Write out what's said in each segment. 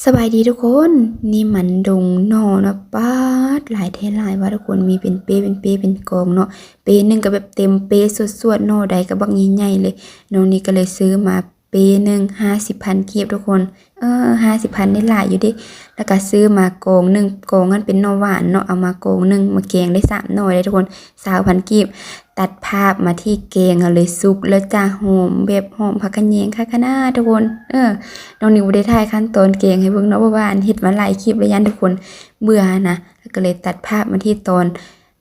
สบายดีทุกคน นี่มันดงนอนะป้าดหลายเทหลายว่าทุกคนมีเป็นเปเป็นเปเป็นกองเนาะเปหนึ่งก็แบบเต็มเปสวดๆหนอใดก็บักใหญ่ๆเลยน้องนี่ก็เลยซื้อมาเปหนึ่งห้าสิบพันกีบทุกคน เออห้าสิบพันได้หลายอยู่ดิแล้วก็ซื้อมากองหนึ่งกองนั้นเป็นนอหวานเนาะเอามากองหนึ่งมาแกงได้สามหน่อยเลยทุกคนสาวพันกีบ ตัดภาพมาที่แกงเลยสุกแล้วจ้าหอมแบบหอมผักกระเยงค่ะคณะทุกคน เออน้องนิวได้ถ่ายขั้นตอนเกงให้เบิ่งเนาะเพราะว่าอันเฮ็ดมาหลายคลิปแล้วยันทุกคนเบื่อนะแล้วก็เลยตัดภาพมาที่ตอน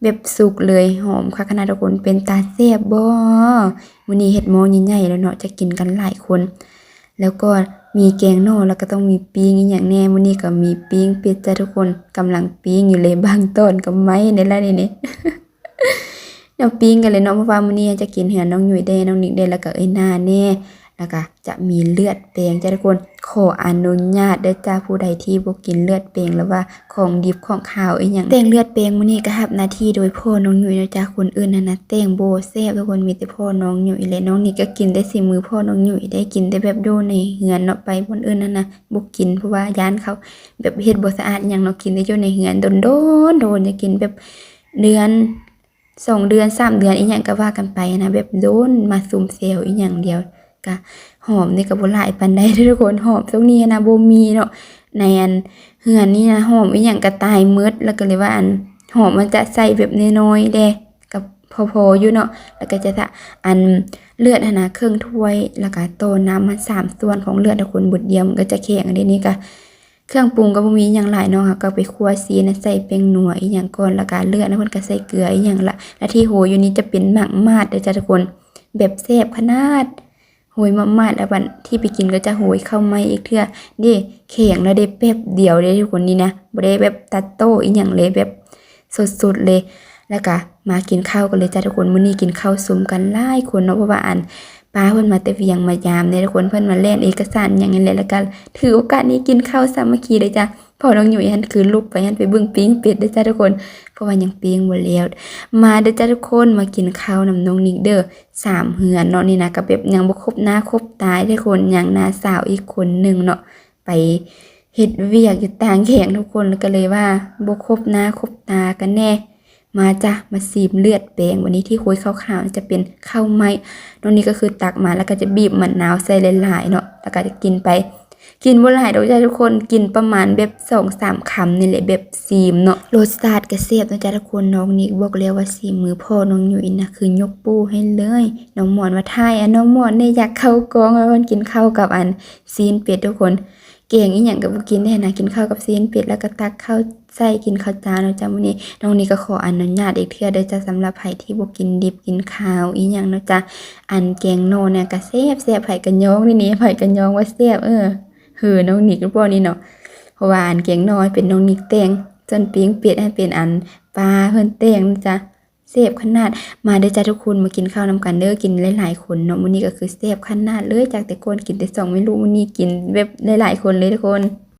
แบบสุกเลยหอมค่ะคณะทุกคนเป็นตาแซ่บบ่มื้อนี้เฮ็ดหม้อใหญ่ๆแล้วเนาะจะกินกันหลายคน แล้วก็มีแกงหน่แล้วก็ต้องมีปิ้งอีหยังแน่มื้อนี้ก็มีปิ้งเป็ดจ้ะทุกคนกำลังปิ้งอยู่เลยบางตอนก็ไม้ในละนี่นี่ เดี๋ยวปิ้งกันเลยเนาะเพราะว่ามื้อนี้จะกินเหือนน้องหยุ่ยได้น้องนิกได้แล้วก็เอ้ยหน้าแน่แล้วก็จะมีเลือดแปลงจ้าทุกคนขออนุญาตเด้อจ้าผู้ใดที่บ่กินเลือดแปลงหรือว่าของดิบของข้าวอีหยังแต่งเลือดแปลงมื้อนี้ก็รับหน้าที่โดยพ่อน้องหยุ่ยนะจ้าคนอื่นนั่นนะแต่งโบแซ่บทุกคนมีแต่พ่อน้องหยุ่ยและน้องนี่ก็กินได้สิมือพ่อน้องหยุ่ยได้กินได้แบบโดในเฮือนเนาะไปคนอื่นนั่นนะบ่กินเพราะว่าย่านเขาแบบเฮ็ดบ่สะอาดอิหยังเนาะกินได้อยู่ในเฮือนโดนโดนโดนจะกินแบบเดือน สองเดือนสามเดือนอีหยังก็ว่ากันไปนะแบบโดนมาซุมเซลอีหยังเดียวก็หอมนี่ก็บ่หลายปานใดเด้อทุกคนหอมตรงนี้นะบ่มีเนาะในอันเฮือนนี่นะหอมอีหยังก็ตายมืดแล้วก็เลยว่าอันหอมมันจะใส่แบบน้อยๆเด้กับพอๆอยู่เนาะแล้วก็จะทะอันเลือดนนะครึ่งถ้วยแล้วก็โตน้ำมันสามส่วนของเลือดทุกคนบุดเดียวมันก็จะแข็งอันนี้ก็ เครื่องปรุงก็บ่มีหยังหลายเนาะค่ะก็ไปคั่วซีนะใส่แป้งหนัวอีหยังก่อนแล้วก็เลือดนะเพิ่นก็ใส่เกลืออีหยังละและที่โหอยู่นี่จะเป็นหมักมาดเด้อจ้ะทุกคน แบบแซ่บขนาดโหยมากๆแล้ววันที่ไปกินก็จะโหยเข้ามาอีกเทื่อเด้แข็งแล้วได้แป๊บเดียวเด้ทุกคนนี่นะบ่ได้แบบตัดโต้อีหยังเลยแบบสดๆเลยแล้วก็มากินข้าวกันเลยจ้าทุกคนมื้อนี้กินข้าวซุมกันหลายคนเนาะเพราะว่าอัน ป้าเพิ่นมาแต่เวียงมายามเนี่ยทุกคนเพิ่นมาแล่นเอกสารหยังนี่แหละแล้วก็ถือโอกาสนี้กินข้าวสามัคคีเลยจ้ะพอน้องอยู่ยันคือลุกไปยันไปบิ่งปิ้งเป็ดเด้จ้าทุกคน เพราะว่ายังปิ้งบ่แล้วมาเด้อจ้าทุกคนมากินข้าวนำน้องนิกเด้อสามเหือนเนาะนี่นะก็แบบยังบ่ครบหน้าครบตายได้คนยังน้าสาวอีกคนหนึ่งเนาะไปเฮ็ดเวียกอยู่ต่างแข่งทุกคนก็เลยว่าบ่ครบหน้าครบตากันแน่ มาจ้ะมาซีมเลือดแปลงวันนี้ที่คุยข้าวๆจะเป็นข้าวไม้ตรงนี้ก็คือตักมาแล้วก็จะบีบมะนาวใส่หลายๆเนาะแล้วก็จะกินไป กินบ่หลายดอกจ้ะทุกคนกินประมาณแบบสองสามคำนี่แหละแบบซีมเนาะรสชาติก็แซ่บนะจ้ะทุกคนน้องนิกบอกแล้วว่าซีมือพ่อน้องอยู่อินนะคือยกปูให้เลยน้องหมอนว่าทายอันน้องหมอนเนี่ยอยากเข้ากองว่ามันกินข้าวกับอันซีนเป็ดทุกคน เก่งอีหยังก็บ่กินได้นะกินข้าวกับซีนเป็ดแล้วก็ตักข้าวใส่กินข้าวจานเนาะจ้ะมื้อนี้น้องนี่ก็ขออนุญาตอีกเทื่อเด้อจ้ะสำหรับไผที่บ่กินดิบกินข้าวอีหยังเนาะจ้ะอันแกงโนเนี่ยก็แซ่บแซ่บไผก็ยองนี่นี่ไผก็ยองว่าแซ่บเออเฮือน้องนิกหรือบ่นี่เนาะเพราะว่าอันแกงน้อยเป็นน้องนิกแต่งจนปิ้งเป็ดให้เป็นอันปลาเพิ่นแต่งนะจ้ะ แซ่บขนาด มาเด้อจ้าทุกคนมากินข้าวนำกันเด้อกินหลายๆคนเนาะมื้อนี้ก็คือแซ่บขนาดเลยจากแต่ก่อนกินแต่สองไม่รู้มื้อนี้กินแบบหลายๆคนเลยทุกคน